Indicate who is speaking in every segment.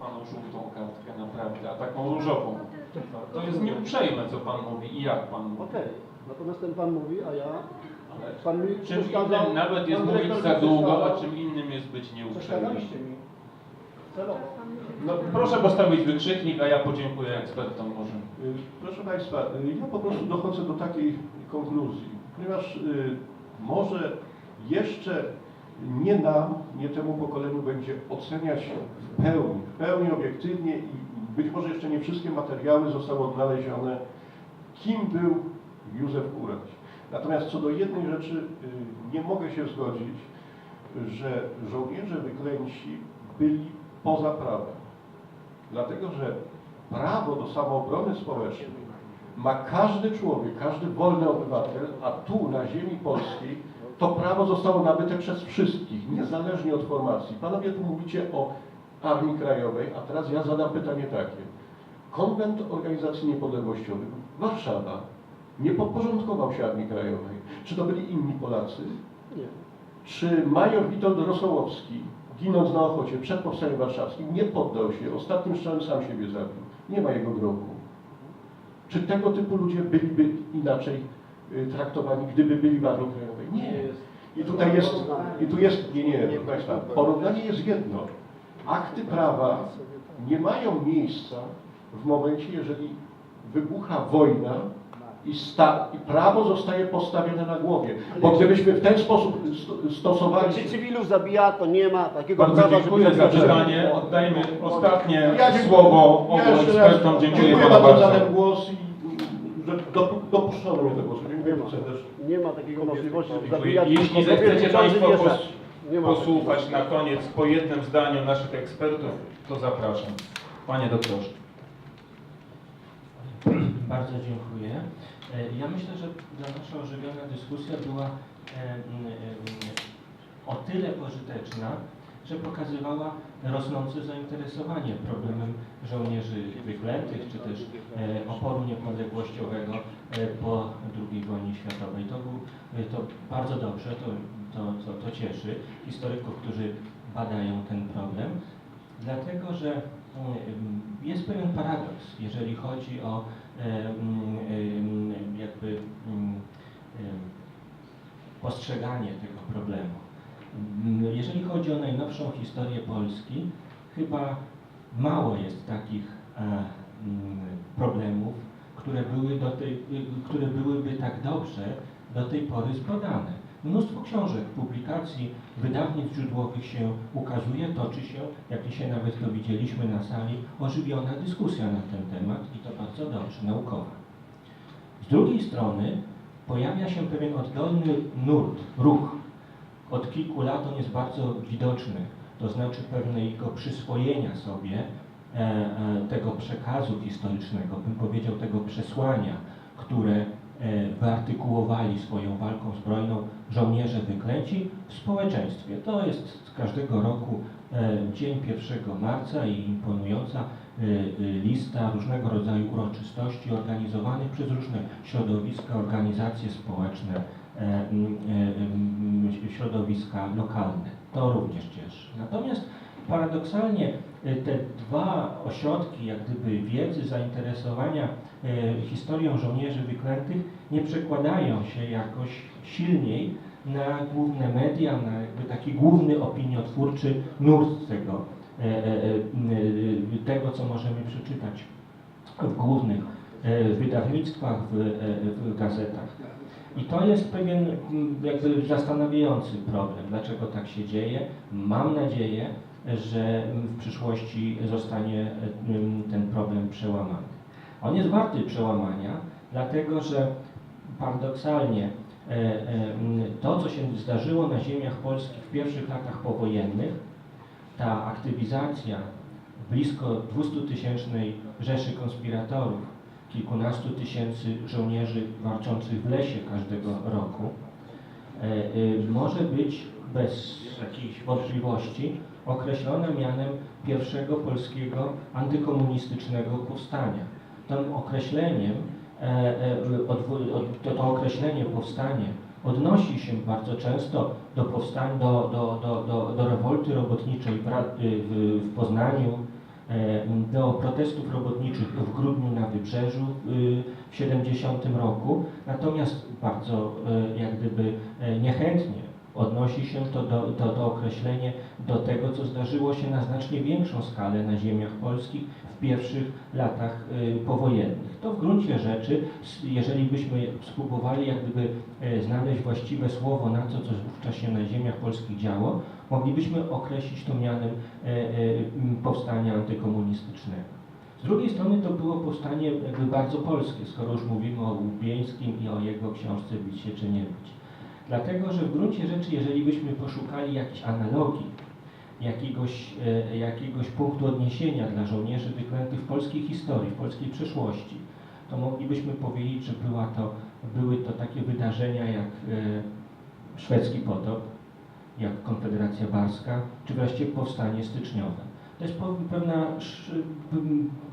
Speaker 1: panu żółtą kartkę naprawdę, a taką różową. To jest nieuprzejme, co pan mówi i jak pan mówi.
Speaker 2: Okej, natomiast ten pan mówi, a ja...
Speaker 1: Ale
Speaker 2: Pan mi
Speaker 1: czym innym nawet jest
Speaker 2: pan
Speaker 1: mówić
Speaker 2: dyrektor
Speaker 1: za długo, a czym innym jest być nieuprzejmym.
Speaker 2: Przeszkadzaliście mi. Celowo.
Speaker 1: No, proszę postawić wykrzyknik, a ja podziękuję ekspertom może.
Speaker 3: Y, Proszę Państwa, y, ja po prostu dochodzę do takiej konkluzji, ponieważ y, może jeszcze nie nam, nie temu pokoleniu będzie oceniać w pełni, w pełni obiektywnie i być może jeszcze nie wszystkie materiały zostały odnalezione, kim był Józef Kurać. Natomiast co do jednej rzeczy y, nie mogę się zgodzić, że żołnierze wyklęci byli poza prawem. Dlatego, że prawo do samoobrony społecznej ma każdy człowiek, każdy wolny obywatel, a tu na ziemi polskiej to prawo zostało nabyte przez wszystkich, niezależnie od formacji. Panowie tu mówicie o Armii Krajowej, a teraz ja zadam pytanie takie. Konwent Organizacji Niepodległościowych Warszawa nie podporządkował się Armii Krajowej. Czy to byli inni Polacy?
Speaker 2: Nie.
Speaker 3: Czy major Witold Rosołowski, ginąc na Ochocie przed Powstaniem Warszawskim, nie poddał się, ostatnim strzałem sam siebie zabił? Nie ma jego grobu. Czy tego typu ludzie byliby inaczej traktowani, gdyby byli w Armii Krajowej? Nie. I tutaj jest, i tu jest, nie, nie, proszę Państwa, porównanie jest jedno. Akty prawa nie mają miejsca w momencie, jeżeli wybucha wojna i, sta, i prawo zostaje postawione na głowie. Bo gdybyśmy w ten sposób sto- stosowali...
Speaker 2: Jak się cywilów zabija, to nie ma takiego
Speaker 1: Bardzo
Speaker 2: prawa,
Speaker 1: dziękuję za pytanie. Oddajmy ostatnie
Speaker 3: Ja
Speaker 1: słowo obu ekspertom. Dziękuję
Speaker 3: dziękuję bardzo za ten głos dopuszczono mnie do głosu. Dziękuję serdecznie.
Speaker 2: Nie ma takiej możliwości, żeby zabijać
Speaker 1: Jeśli zechcecie Państwo pos- posłuchać na koniec po jednym zdaniu naszych ekspertów, to zapraszam. Panie doktorze.
Speaker 4: Bardzo dziękuję. E, Ja myślę, że dla nasza ożywiona dyskusja była e, e, o tyle pożyteczna, że pokazywała rosnące zainteresowanie problemem żołnierzy wyklętych, czy też e, oporu niepodległościowego e, po II wojnie światowej. To, był, e, to bardzo dobrze, to, to, to, to cieszy historyków, którzy badają ten problem, dlatego że jest pewien paradoks, jeżeli chodzi o jakby postrzeganie tego problemu. Jeżeli chodzi o najnowszą historię Polski, chyba mało jest takich e, mm, problemów, które, były do tej, które byłyby tak dobrze do tej pory zbadane. Mnóstwo książek, publikacji, wydawnictw źródłowych się ukazuje, toczy się, jak dzisiaj nawet to widzieliśmy na sali, ożywiona dyskusja na ten temat i to bardzo dobrze, naukowa. Z drugiej strony pojawia się pewien oddolny nurt, ruch. Od kilku lat on jest bardzo widoczny, to znaczy pewnego przyswojenia sobie e, e, tego przekazu historycznego, bym powiedział tego przesłania, które e, wyartykułowali swoją walką zbrojną żołnierze wyklęci w społeczeństwie. To jest każdego roku dzień 1 marca i imponująca lista różnego rodzaju uroczystości organizowanych przez różne środowiska, organizacje społeczne, środowiska lokalne. To również cieszy. Natomiast paradoksalnie e, te dwa ośrodki, jak gdyby wiedzy, zainteresowania e, historią żołnierzy wyklętych nie przekładają się jakoś silniej na główne media, na jakby taki główny opiniotwórczy nurt tego, e, e, e, tego co możemy przeczytać w głównych e, wydawnictwach, w, e, w gazetach. I to jest pewien mm, jakby zastanawiający problem, dlaczego tak się dzieje. Mam nadzieję, że w przyszłości zostanie mm, ten problem przełamany. On jest warty przełamania, dlatego że paradoksalnie e, e, m, to, co się zdarzyło na ziemiach polskich w pierwszych latach powojennych, ta aktywizacja blisko 200-tysięcznej rzeszy konspiratorów, kilkunastu tysięcy żołnierzy walczących w lesie każdego roku, e, e, może być bez jakichś wątpliwości określona mianem pierwszego polskiego antykomunistycznego powstania. Tym określeniem, e, to, to określenie powstanie odnosi się bardzo często do powstań, do, do, do, do, do rewolty robotniczej w, y, w, Poznaniu, do protestów robotniczych w grudniu na Wybrzeżu y, w 70 roku, natomiast bardzo e, jak gdyby e, niechętnie odnosi się to do, to, to określenie do tego, co zdarzyło się na znacznie większą skalę na ziemiach polskich w pierwszych latach y, powojennych. To w gruncie rzeczy, jeżeli byśmy spróbowali jak gdyby znaleźć właściwe słowo na to, co wówczas się na ziemiach polskich działo, moglibyśmy określić to mianem powstania antykomunistycznego. Z drugiej strony to było powstanie jakby bardzo polskie, skoro już mówimy o Łubieńskim i o jego książce Bić się czy nie bić. Dlatego, że w gruncie rzeczy, jeżeli byśmy poszukali jakiejś analogii, jakiegoś, e, jakiegoś punktu odniesienia dla żołnierzy wyklętych w polskiej historii, w polskiej przeszłości, to moglibyśmy powiedzieć, że była to, były to takie wydarzenia jak e, szwedzki potop, jak Konfederacja Barska, czy wreszcie powstanie styczniowe. To jest pewna,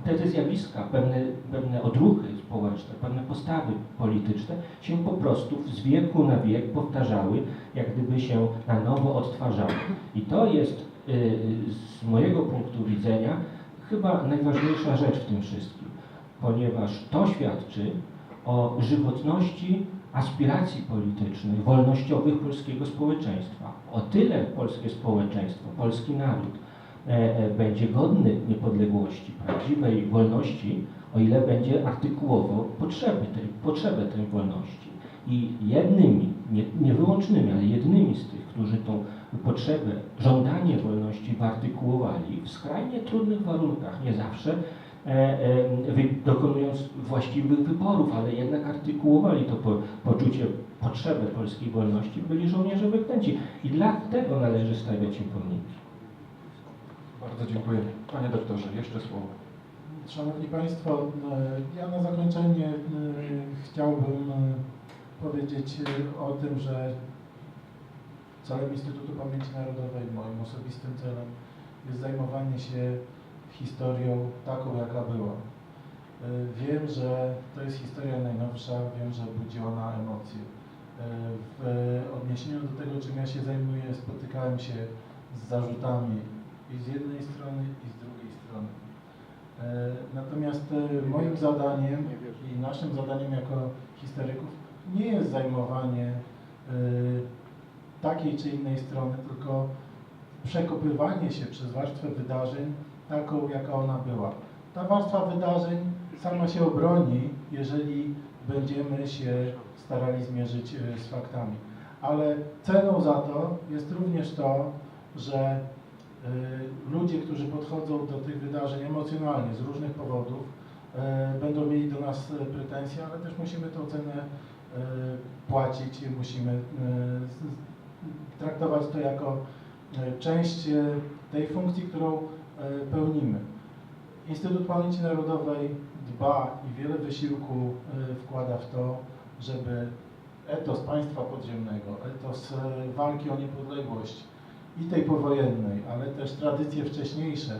Speaker 4: te zjawiska, pewne, pewne odruchy społeczne, pewne postawy polityczne się po prostu z wieku na wiek powtarzały, jak gdyby się na nowo odtwarzały. I to jest y, z mojego punktu widzenia chyba najważniejsza rzecz w tym wszystkim, ponieważ to świadczy o żywotności aspiracji politycznych, wolnościowych polskiego społeczeństwa. O tyle polskie społeczeństwo, polski naród będzie godny niepodległości, prawdziwej wolności, o ile będzie artykułował potrzeby tej, potrzebę tej wolności. I jednymi, nie, nie wyłącznymi, ale jednymi z tych, którzy tą potrzebę, żądanie wolności wyartykułowali w skrajnie trudnych warunkach, nie zawsze, e, e, wy, dokonując właściwych wyborów, ale jednak artykułowali to po, poczucie, potrzebę polskiej wolności, byli żołnierze wyklęci. I dlatego należy stawiać im pomniki.
Speaker 1: Bardzo dziękuję. Panie doktorze, jeszcze słowo.
Speaker 5: Szanowni Państwo, e, ja na zakończenie e, chciałbym e, powiedzieć o tym, że celem Instytutu Pamięci Narodowej, moim osobistym celem jest zajmowanie się historią taką, jaka była. Wiem, że to jest historia najnowsza, wiem, że budzi ona emocje. W odniesieniu do tego, czym ja się zajmuję, spotykałem się z zarzutami i z jednej strony, i z drugiej strony. E, Natomiast e, moim zadaniem i naszym zadaniem jako historyków nie jest zajmowanie e, takiej czy innej strony, tylko przekopywanie się przez warstwę wydarzeń taką, jaka ona była. Ta warstwa wydarzeń sama się obroni, jeżeli będziemy się starali zmierzyć z faktami. Ale ceną za to jest również to, że ludzie, którzy podchodzą do tych wydarzeń emocjonalnie z różnych powodów, y, będą mieli do nas y, pretensje, ale też musimy tę cenę płacić musimy traktować to jako część tej funkcji, którą pełnimy. Instytut Pamięci Narodowej dba i wiele wysiłku wkłada w to, żeby etos państwa podziemnego, etos walki o niepodległość i tej powojennej, ale też tradycje wcześniejsze,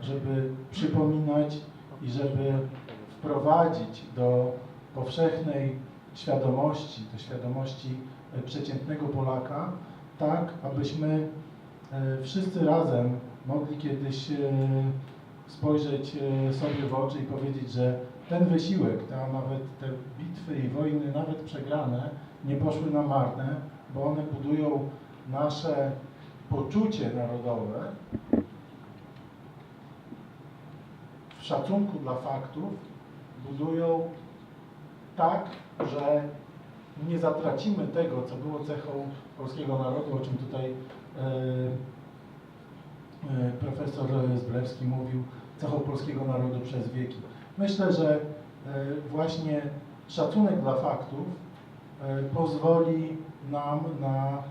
Speaker 5: żeby przypominać i żeby wprowadzić do powszechnej świadomości, do świadomości e, przeciętnego Polaka, tak abyśmy e, wszyscy razem mogli kiedyś e, spojrzeć sobie w oczy i powiedzieć, że ten wysiłek, ta, nawet te bitwy i wojny, nawet przegrane, nie poszły na marne, bo one budują nasze poczucie narodowe w szacunku dla faktów budują tak, że nie zatracimy tego, co było cechą polskiego narodu, o czym tutaj e, e, profesor Zblewski mówił, cechą polskiego narodu przez wieki. Myślę, że e, właśnie szacunek dla faktów pozwoli nam na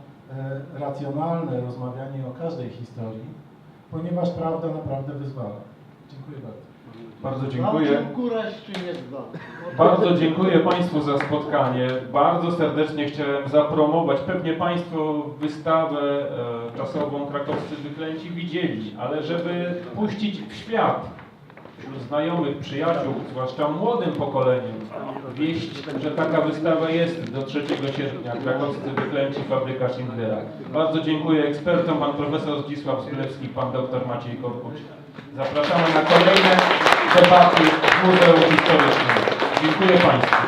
Speaker 5: racjonalne rozmawianie o każdej historii, ponieważ prawda naprawdę wyzwala. Dziękuję bardzo.
Speaker 1: Bardzo dziękuję. Bardzo dziękuję Państwu za spotkanie. Bardzo serdecznie chciałem zapromować. Pewnie Państwo wystawę e, czasową Krakowscy Wyklęci widzieli, ale żeby puścić w świat znajomych, przyjaciół, zwłaszcza młodym pokoleniem, wieść, że taka wystawa jest do 3 sierpnia, krakowscy wyklęci fabryka Schindlera. Bardzo dziękuję ekspertom, pan profesor Zdzisław Zglewski, pan doktor Maciej Korkuć. Zapraszamy na kolejne debaty w Muzeum Historycznym. Dziękuję Państwu.